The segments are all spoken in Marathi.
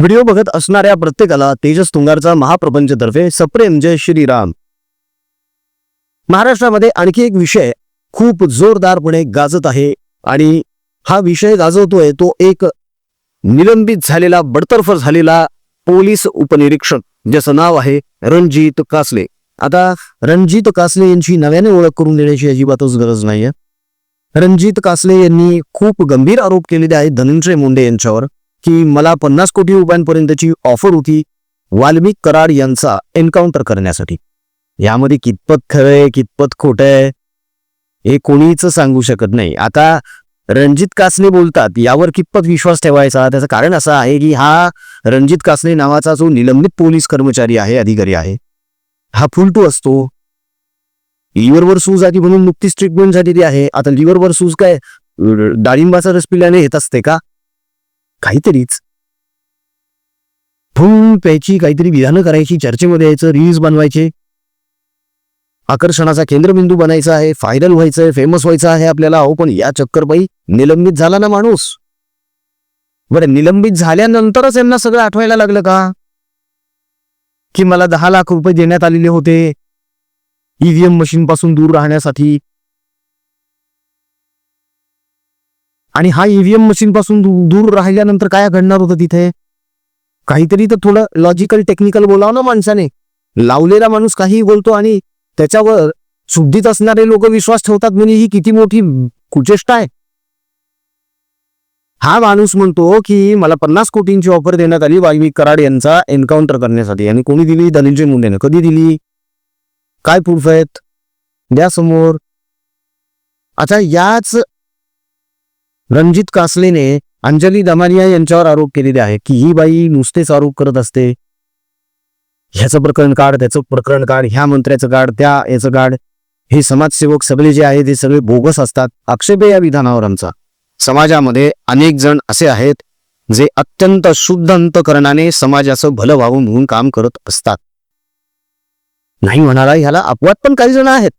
व्हिडिओ बघत असणाऱ्या प्रत्येकाला तेजस तुंगारचा महाप्रपंचतर्फे सप्रेम. जय श्रीराम. महाराष्ट्रामध्ये आणखी एक विषय खूप जोरदारपणे गाजत आहे आणि हा विषय गाजवतोय तो एक निलंबित झालेला बडतर्फ झालेला पोलीस उपनिरीक्षक ज्याचं नाव आहे रणजित कासले. आता रणजित कासले यांची नव्याने ओळख करून देण्याची अजिबातच गरज नाहीये. रणजित कासले यांनी खूप गंभीर आरोप केलेले आहेत धनंजय मुंडे यांच्यावर. की मला पन्नास कोटी रुपयांपर्यंतची ऑफर होती वाल्मिक कराड यांचा एन्काउंटर करण्यासाठी. यामध्ये कितपत खरंय कितपत खोटंय हे कोणीच सांगू शकत नाही. आता रणजित कासने बोलतात यावर कितपत विश्वास ठेवायचा? त्याचं कारण असं आहे की हा रणजित कासने नावाचा जो निलंबित पोलीस कर्मचारी आहे अधिकारी आहे हा फुलटू असतो. लिव्हरवर सूज आधी म्हणून नुकतीच ट्रीटमेंट झालेली आहे. आता लिव्हरवर सूज काय डाळिंबाचा रस पिल्याने येत असते का? काहीतरीच. फुल प्यायची काहीतरी विधानं करायची चर्चेमध्ये यायचं रील्स बनवायचे. आकर्षणाचा केंद्रबिंदू बनायचा आहे फायरल व्हायचंय फेमस व्हायचं आहे आपल्याला. अहो पण या चक्करबाई निलंबित झाला ना माणूस? बरं निलंबित झाल्यानंतरच यांना सगळं आठवायला लागलं का? की मला दहा लाख रुपये देण्यात आलेले होते. ईव्हीएम मशीन पासून दूर राहण्यासाठी. आणि हा ईव्हीएम मशीन पासून दूर राहिल्यानंतर काय घडणार होतं तिथे? काहीतरी तर थोडं लॉजिकल टेक्निकल बोलावं ना माणसाने. लावलेला माणूस काही बोलतो आणि त्याच्यावर शुद्धीत असणारे लोक विश्वास ठेवतात म्हणजे ही किती मोठी कुचेष्टा आहे. हा माणूस म्हणतो की मला पन्नास कोटींची ऑफर देण्यात आली वाल्मिक कराड यांचा एन्काउंटर करण्यासाठी. आणि कोणी दिली? धनंजय मुंडेने. कधी दिली? काय प्रूफ आहेत? द्या समोर. आता याच रणजित कासलेने अंजली दमानिया यांच्यावर आरोप केलेले आहे की ही बाई नुसतेच आरोप करत असते. ह्याचं प्रकरण काढ त्याचं प्रकरण काढ ह्या मंत्र्याचं काढ त्या याचं काढ. हे समाजसेवक सगळे जे आहेत ते सगळे बोगस असतात. आक्षेप या विधानावर आमचा. समाजामध्ये अनेक जण असे आहेत जे अत्यंत शुद्ध अंतकरणाने समाजाचं भलं व्हावं म्हणून काम करत असतात. नाही म्हणाला ह्याला अपवाद पण काही जण आहेत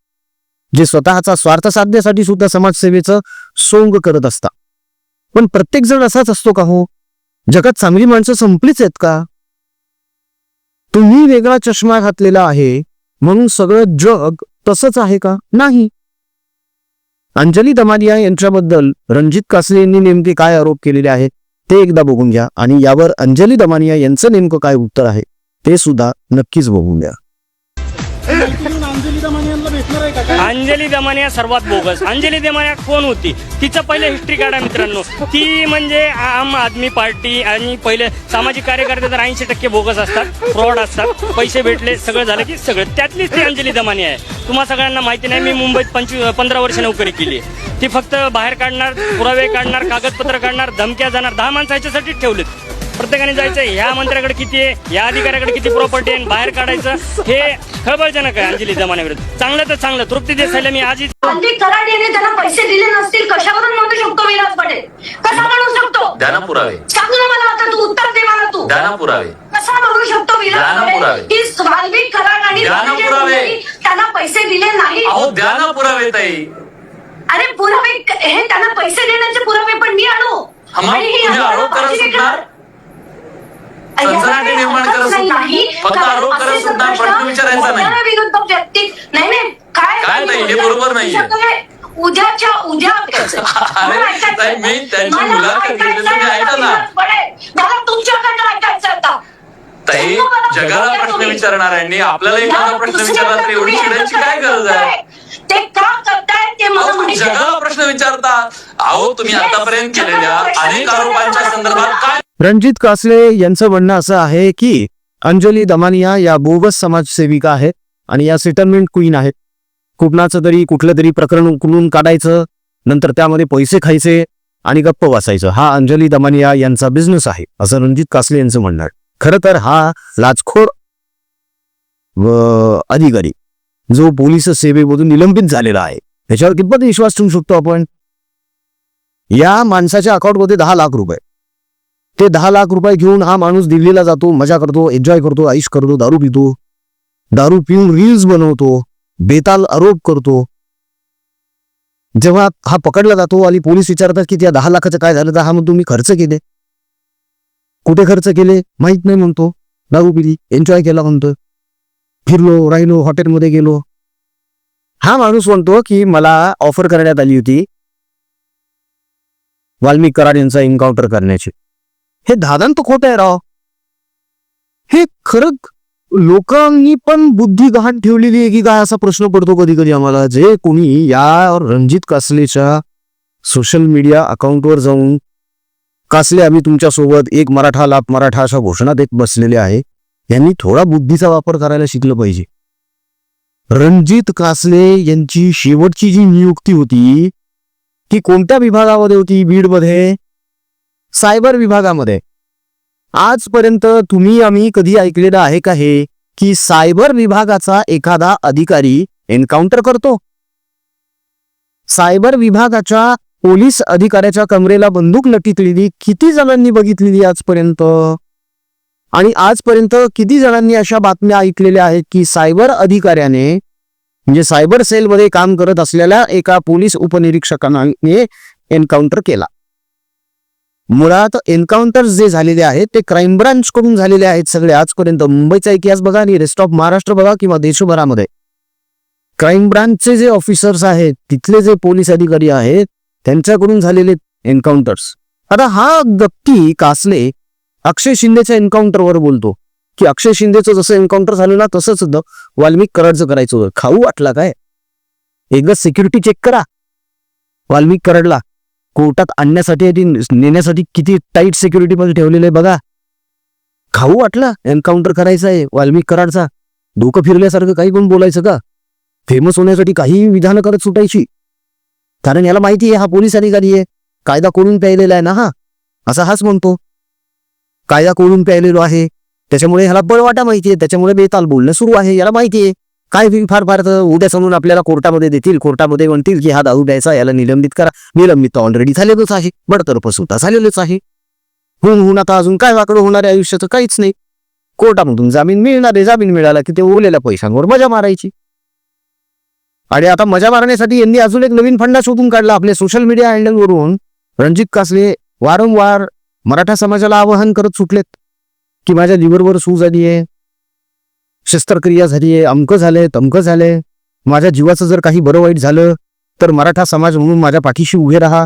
जे स्वतःचा स्वार्थ साधण्यासाठी सुद्धा समाजसेवेचं सोंग करत असतात. पण प्रत्येक जण असाच असतो का हो? जगात चांगली माणसं संपलीच आहेत का? तुम्ही वेगळा चष्मा घातलेला आहे म्हणून सगळं जग तसंच आहे का? नाही. अंजली दमानिया यांच्याबद्दल रणजित कासले यांनी नेमके काय आरोप केलेले आहेत ते एकदा बघून घ्या. आणि यावर अंजली दमानिया यांचं नेमकं काय उत्तर आहे ते सुद्धा नक्कीच बघून घ्या. अंजली दमानिया सर्वात बोगस. अंजली दमानिया कोण होती? तिचं पहिले हिस्ट्री काढा मित्रांनो. ती म्हणजे आम आदमी पार्टी आणि पहिले सामाजिक कार्यकर्ते तर ऐंशी टक्के बोगस असतात फ्रॉड असतात. पैसे भेटले सगळं झालं की सगळं. त्यातलीच ती अंजली दमानिया आहे. तुम्हा सगळ्यांना माहिती नाही मी मुंबईत पंचवीस पंधरा वर्ष नोकरी केली ती फक्त बाहेर काढणार पुरावे काढणार कागदपत्र काढणार धमक्या जाणार दहा माणसं ह्याच्यासाठी ठेवलेत. प्रत्येकाने जायचं ह्या मंत्र्याकडे किती आहे? या अधिकाऱ्याकडे किती प्रॉपर्टी आहे? बाहेर काढायचं? हे खळबळजनक आहे अंजली दमान्याविरुद्ध चांगलं तर चांगलं. तृप्ती देसाईला मी कराडीने त्यांना पैसे दिले नसतील कशावरून म्हणू शकतो विलास पटेल कसा म्हणू शकतो? द्या ना पुरावे सांग ना मला आता तू उत्तर दे मला तू. द्या ना पुरावे कसा म्हणू शकतो द्या विलास ना पटेल पुरावे. की वाल्मिक कराड आणि द्या ना धनंजय पुरावे. मुंडेंनी त्यांना पैसे दिले नाही. अहो द्या ना पुरावे ताई. अरे पुरावे क- हे त्यांना पैसे देण्याचे पुरावे पण मी आणू. हा, मग आणि हे तुम्ही आरोप? याला सनसनाटी निर्माण हरकत करा सुद्धा. नाही. फक्त आरोप करा असे सुद्धा, प्रश्न विचारायचा नाही. नाही नाही काय नाही, हे बरोबर नाहीये. उद्याच्या उद्या मी त्यांची मला मुलाखत घेतली, ऐका ना. मला तुमच्याकडनं ऐकायचं आता ताई जगाला प्रश्न आपल्याला एखादा प्रश्न विचारला तर एवढी चिडायची काय गरज आहे. ते का करताय ते मला. जगाला प्रश्न विचारता अहो तुम्ही आतापर्यंत केलेल्या अनेक आरोपांच्या संदर्भात काय रणजित कासले यांचं म्हणणं असं आहे की अंजली दमानिया या बोगस समाजसेविका आहेत आणि या सेटलमेंट क्वीन आहेत. कुठनाचं तरी कुठलं तरी प्रकरण उकलून काढायचं नंतर त्यामध्ये पैसे खायचे आणि गप्प वाचायचं हा अंजली दमानिया यांचा बिझनेस आहे असं रणजित कासले यांचं म्हणणं आहे. खरं तर हा लाचखोर व अधिकारी जो पोलीस सेवेमधून निलंबित झालेला आहे त्याच्यावर कितपत विश्वास ठेवू शकतो आपण? या माणसाच्या अकाउंटमध्ये दहा लाख रुपये. ते दहा लाख रुपये घेऊन हा माणूस दिल्लीला जातो मजा करतो एन्जॉय करतो आईश करतो दारू पितो. दारू पिऊन रील्स बनवतो बेताल आरोप करतो. जेव्हा हा पकडला जातो आणि पोलीस विचारतात की त्या दहा लाखाचं काय झालं तर हा म्हणतो मी खर्च केले. कुठे खर्च केले? माहीत नाही म्हणतो. दारू पिली एन्जॉय केला म्हणतो. फिरलो राहिलो हॉटेलमध्ये गेलो. हा माणूस म्हणतो की मला ऑफर करण्यात आली होती. वाल्मिक कराड यांचा एन्काउंटर करण्याची. हे दादांत खोट आहे राव. हे खरं लोकांनी पण बुद्धी गहाण ठेवलेली आहे की काय असा प्रश्न पडतो कधी कधी आम्हाला? जे कोणी या रणजित कासलेच्या सोशल मीडिया अकाउंटवर जाऊन कासले आम्ही तुमच्यासोबत एक मराठा लाभ मराठा अशा घोषणा देत बसलेले आहे यांनी थोडा बुद्धीचा वापर करायला शिकलं पाहिजे. रणजित कासले यांची शेवटची जी नियुक्ती होती ती कोणत्या विभागामध्ये होती? बीडमध्ये? सायबर विभागामध्ये. आजपर्यंत तुम्ही आम्ही कधी ऐकलेलं आहे का हे? की सायबर विभागाचा एखादा अधिकारी एन्काउंटर करतो? सायबर विभागाच्या पोलीस अधिकाऱ्याच्या कमरेला बंदूक लटकलेली किती जणांनी बघितलेली आजपर्यंत? आणि आजपर्यंत किती जणांनी अशा बातम्या ऐकलेल्या आहेत की सायबर अधिकाऱ्याने म्हणजे सायबर सेलमध्ये काम करत असलेल्या एका पोलीस उपनिरीक्षकाने एन्काउंटर केला? मुळात एन्काउंटर जे झालेले आहेत ते क्राईम ब्रांच कडून झालेले आहेत सगळे. आजपर्यंत मुंबईचा इतिहास बघा आणि रेस्ट ऑफ महाराष्ट्र बघा किंवा देशभरामध्ये. क्राईम ब्रांचचे जे ऑफिसर्स आहेत तिथले जे पोलीस अधिकारी आहेत त्यांच्याकडून झालेले एन्काउंटर्स आता हा व्यक्ती कासले अक्षय शिंदेच्या एन्काउंटरवर बोलतो. की अक्षय शिंदेचं जसं एन्काउंटर झालं ना तसंच वाल्मिक कराडचं करायचं होतं. खाऊ वाटला काय? एकदा सिक्युरिटी चेक करा. वाल्मिक कराडला. कोर्टात आणण्यासाठी आणि नेण्यासाठी किती टाईट सिक्युरिटी मध्ये ठेवलेलं आहे बघा. खाऊ वाटला एन्काउंटर करायचा आहे वाल्मिक कराडचा. डोकं फिरल्यासारखं काही पण बोलायचं का? फेमस होण्यासाठी काही विधानं करत सुटायची. कारण याला माहिती आहे हा पोलीस अधिकारी आहे. कायदा कोणून प्यायलेला आहे ना हा? असा हाच म्हणतो. कायदा कोणून प्यायलेलो आहे. त्याच्यामुळे ह्याला बळवाटा माहिती आहे त्याच्यामुळे बेताल बोलणं सुरू आहे याला माहिती आहे. काय फार फार तर उद्या समजून आपल्याला कोर्टामध्ये देतील कोर्टामध्ये म्हणतील की हा दारू द्यायचा याला निलंबित करा. निलंबित ऑलरेडी झालेलंच आहे. बडतर्फ सुद्धा झालेलंच आहे. होऊन होऊन आता अजून काय वाकडं होणार आहे आयुष्याचं काहीच नाही. कोर्टामधून जामीन मिळणार आहे जामीन मिळाला की ते उरलेल्या पैशांवर मजा मारायची. आणि आता मजा मारण्यासाठी यांनी अजून एक नवीन फंडा शोधून काढला आपल्या सोशल मीडिया हँडलवरून रणजित कासले वारंवार मराठा समाजाला आवाहन करत सुटलेत की माझ्या लिव्हरवर सूज आली आहे शस्त्रक्रिया झाली आहे अमकं झालंय तमकं झालंय. माझ्या जीवाचं जर काही बरं वाईट झालं तर मराठा समाज म्हणून माझ्या पाठीशी उभे राहा.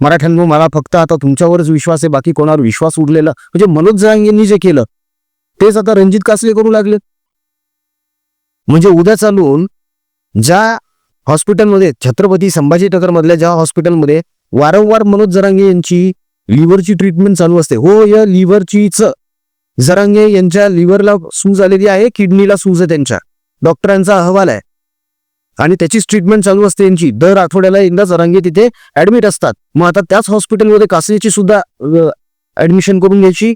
मराठ्यांनो मला फक्त आता तुमच्यावरच विश्वास आहे बाकी कोणावर विश्वास उरलेला म्हणजे मनोज जरांग जे केलं तेच आता रणजित कासले करू लागले म्हणजे उद्या चालून ज्या हॉस्पिटलमध्ये छत्रपती संभाजीनगरमधल्या ज्या हॉस्पिटलमध्ये वारंवार मनोज जरांगे यांची लिव्हरची ट्रीटमेंट चालू असते. हो या लिव्हरचीच जरांगे यांच्या लिव्हरला सूज आलेली आहे किडनीला सूज आहे त्यांच्या. डॉक्टरांचा अहवाल आहे. आणि त्याचीच ट्रीटमेंट चालू असते यांची. दर आठवड्याला एकदा जरांगे तिथे ऍडमिट असतात. मग आता त्याच हॉस्पिटलमध्ये कासरीची सुद्धा ऍडमिशन करून घ्यायची.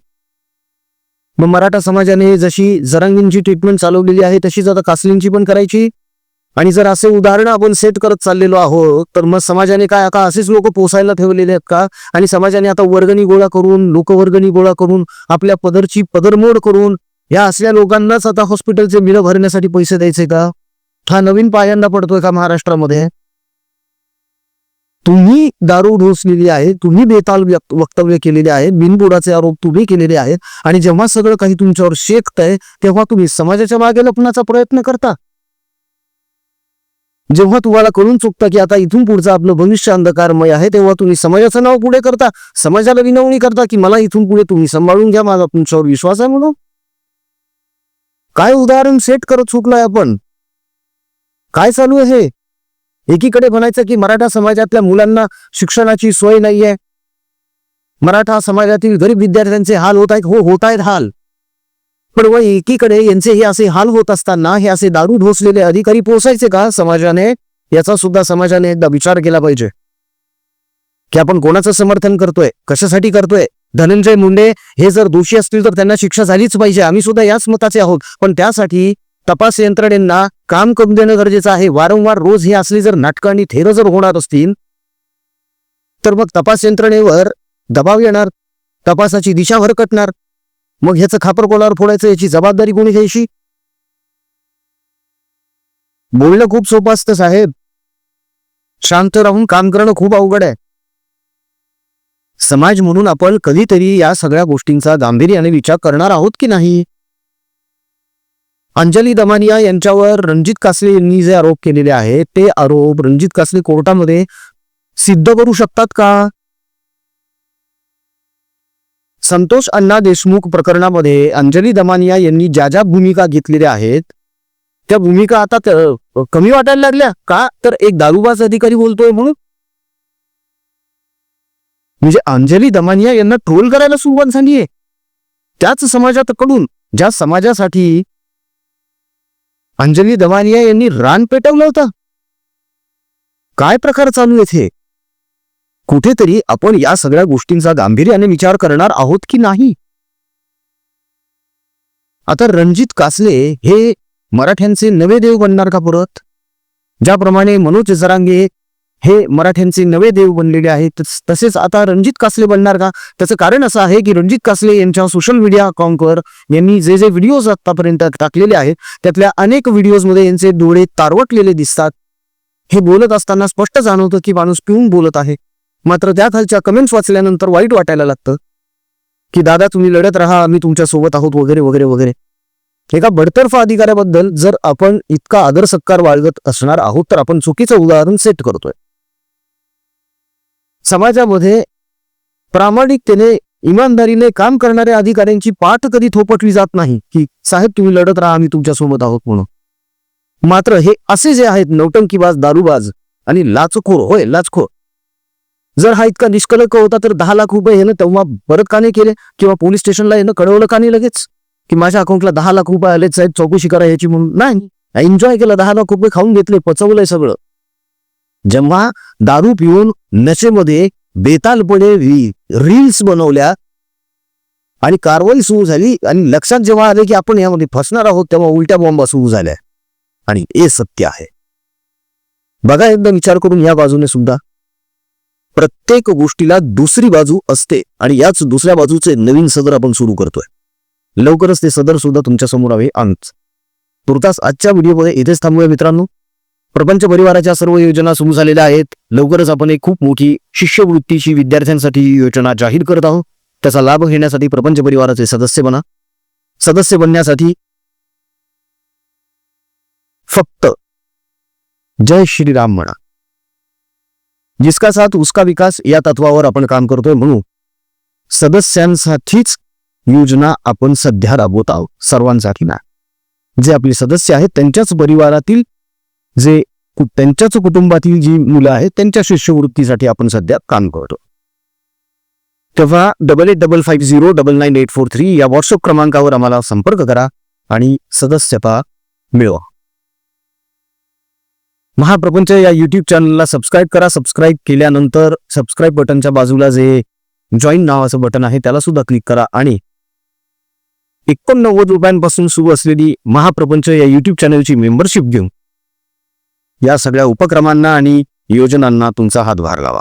मग मराठा समाजाने जशी जरांगींची ट्रीटमेंट चालवलेली आहे तशीच आता कासलींची पण करायची. आणि जर असे उदाहरणं आपण सेट करत चाललेलो आहोत तर मग समाजाने काय का असेच लोक पोसायला ठेवलेले आहेत का? आणि समाजाने आता वर्गणी गोळा करून लोकवर्गणी गोळा करून आपल्या पदरची पदरमोड करून या असल्या लोकांनाच आता हॉस्पिटलचे बिलं भरण्यासाठी पैसे द्यायचे का? हा नवीन पायांना पडतोय का महाराष्ट्रामध्ये? तुम्ही दारू ढोसलेली आहे तुम्ही बेताल वक्तव्य केलेले आहे बिनबुडाचे आरोप तुम्ही केलेले आहेत आणि जेव्हा सगळं काही तुमच्यावर शेकतंय तेव्हा तुम्ही समाजाच्या मागे लपण्याचा प्रयत्न करता. जेव्हा तुम्हाला कळून चुकतं की आता इथून पुढचं आपलं भविष्य अंधकारमय आहे तेव्हा तुम्ही समाजाचं नाव पुढे करता. समाजाला विनवणी करता की मला इथून पुढे तुम्ही सांभाळून घ्या माझा तुमच्यावर विश्वास आहे म्हणून. काय उदाहरण सेट करत चुकलोय आपण? काय चालू आहे हे? एकीकडे म्हणायचं की मराठा समाजातल्या मुलांना शिक्षणाची सोय नाहीये. मराठा समाजातील गरीब विद्यार्थ्यांचे हाल होत आहेत हो होत आहेत हाल. पण व एकीकडे यांचे हे असे हाल होत असताना हे असे दारू ढोसलेले अधिकारी पोहोचायचे का समाजाने? याचा सुद्धा समाजाने एकदा विचार केला पाहिजे. की आपण कोणाचं समर्थन करतोय? कशासाठी करतोय? धनंजय मुंडे हे जर दोषी असतील तर त्यांना शिक्षा झालीच पाहिजे. आम्ही सुद्धा याच मताचे आहोत. पण त्यासाठी तपास यंत्रणेंना काम करून देणं गरजेचं आहे. वारंवार रोज हे असली जर नाटकं आणि थेरं जर होणार असतील तर मग तपास यंत्रणेवर दबाव येणार तपासाची दिशा भरकटणार मग ह्याचं खापर कोलावर फोडायचं? याची जबाबदारी कोणी घ्यायची? बोलणं खूप सोपं असतं साहेब. शांत राहून काम करणं खूप अवघड आहे. समाज म्हणून आपण कधीतरी या सगळ्या गोष्टींचा गांभीर्याने विचार करणार आहोत की नाही? अंजली दमानिया यांच्यावर रणजित कासले यांनी जे आरोप केलेले आहेत ते आरोप रणजित कासले कोर्टामध्ये सिद्ध करू शकतात का? संतोष अण्णा देशमुख प्रकरणामध्ये अंजली दमानिया यांनी ज्या ज्या भूमिका घेतलेल्या आहेत त्या भूमिका आता कमी वाटायला लागल्या का? तर एक दारूबाज अधिकारी बोलतोय म्हणून. म्हणजे अंजली दमानिया यांना ट्रोल करायला सुरुवात झालीये त्याच समाजाकडून ज्या समाजासाठी अंजली दमानिया यांनी रान पेटवलं होतं. काय प्रकार चालू येथे कुठेतरी आपण या सगळ्या गोष्टींचा गांभीर्याने विचार करणार आहोत की नाही? आता रणजित कासले हे मराठ्यांचे नवे देव बनणार का परत? ज्याप्रमाणे मनोज जरांगे हे मराठ्यांचे नवे देव बनलेले आहेत तसेच आता रणजित कासले बनणार का? त्याचं कारण असं आहे की रणजित कासले यांच्या सोशल मीडिया अकाउंटवर यांनी जे जे व्हिडिओज आतापर्यंत टाकलेले आहेत त्यातल्या अनेक व्हिडिओजमध्ये यांचे डोळे तारवटलेले दिसतात. हे बोलत असताना स्पष्ट जाणवतं की माणूस पिऊन बोलत आहे. मात्र त्या खालच्या कमेंट्स वाचल्यानंतर वाईट वाटायला लागतं. की दादा तुम्ही लढत राहा आम्ही तुमच्यासोबत आहोत वगैरे वगैरे वगैरे. एका बडतर्फा अधिकाऱ्याबद्दल जर आपण इतका आदर सत्कार बाळगत असणार आहोत तर आपण चुकीचं उदाहरण सेट करतोय. समाजामध्ये प्रामाणिकतेने इमानदारीने काम करणाऱ्या अधिकाऱ्यांची पाठ कधी थोपटली जात नाही की साहेब तुम्ही लढत राहा आम्ही तुमच्यासोबत आहोत म्हणून. मात्र हे असे जे आहेत नौटंकीबाज दारूबाज आणि लाचखोर होय लाचखोर. जर हा इतका निष्कलंक होता तर दहा लाख रुपये येणं तेव्हा परत का नाही केले किंवा पोलीस स्टेशनला येणं कळवलं का नाही लगेच? की माझ्या अकाउंटला दहा लाख रुपये आले साहेब चौकशी करा याची म्हणून? नाही. एन्जॉय केलं दहा लाख रुपये खाऊन घेतले पचवलंय सगळं. जेव्हा दारू पिऊन नशेमध्ये बेतालपणे रील्स बनवल्या आणि कारवाई सुरू झाली आणि लक्षात जेव्हा आले की आपण यामध्ये फसणार आहोत तेव्हा उलट्या बॉम्बा सुरू झाल्या. आणि हे सत्य आहे. बघा एकदा विचार करून या बाजूने सुद्धा. प्रत्येक गोष्टीला दुसरी बाजू असते आणि याच दुसऱ्या बाजूचे नवीन सदर आपण सुरू करतोय. लवकरच ते सदर सुद्धा तुमच्यासमोर हवे आणच तुर्तास आजच्या व्हिडिओमध्ये इथेच थांबूया मित्रांनो. प्रपंच परिवाराच्या सर्व योजना सुरू झालेल्या आहेत. लवकरच आपण एक खूप मोठी शिष्यवृत्तीची विद्यार्थ्यांसाठी योजना जाहीर करत आहोत. त्याचा लाभ घेण्यासाठी प्रपंच परिवाराचे सदस्य बना. सदस्य बनण्यासाठी फक्त जय श्रीराम म्हणा. जिसका साथ उसका विकास या तत्वावर आपण काम करतोय म्हणून. सदस्यांसाठीच योजना आपण सध्या राबवत आहोत सर्वांसाठी ना जे आपले सदस्य आहेत त्यांच्याच परिवारातील जे त्यांच्याच कुटुंबातील जी मुलं आहेत त्यांच्या शिष्यवृत्तीसाठी आपण सध्या काम करतो तेव्हा double eight double five zero double nine eight four three या व्हॉट्सअप क्रमांकावर आम्हाला संपर्क करा आणि सदस्यता मिळवा. महाप्रपंच या युट्यूब चॅनलला सबस्क्राईब करा. सबस्क्राईब केल्यानंतर सबस्क्राईब बटनच्या बाजूला जे जॉईन नावाचं बटन आहे त्याला सुद्धा क्लिक करा. आणि एकोणनव्वद रुपयांपासून सुरू असलेली महाप्रपंच या युट्यूब चॅनलची मेंबरशिप घेऊन या सगळ्या उपक्रमांना आणि योजनांना तुमचा हातभार लावा.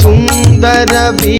सुंदर भी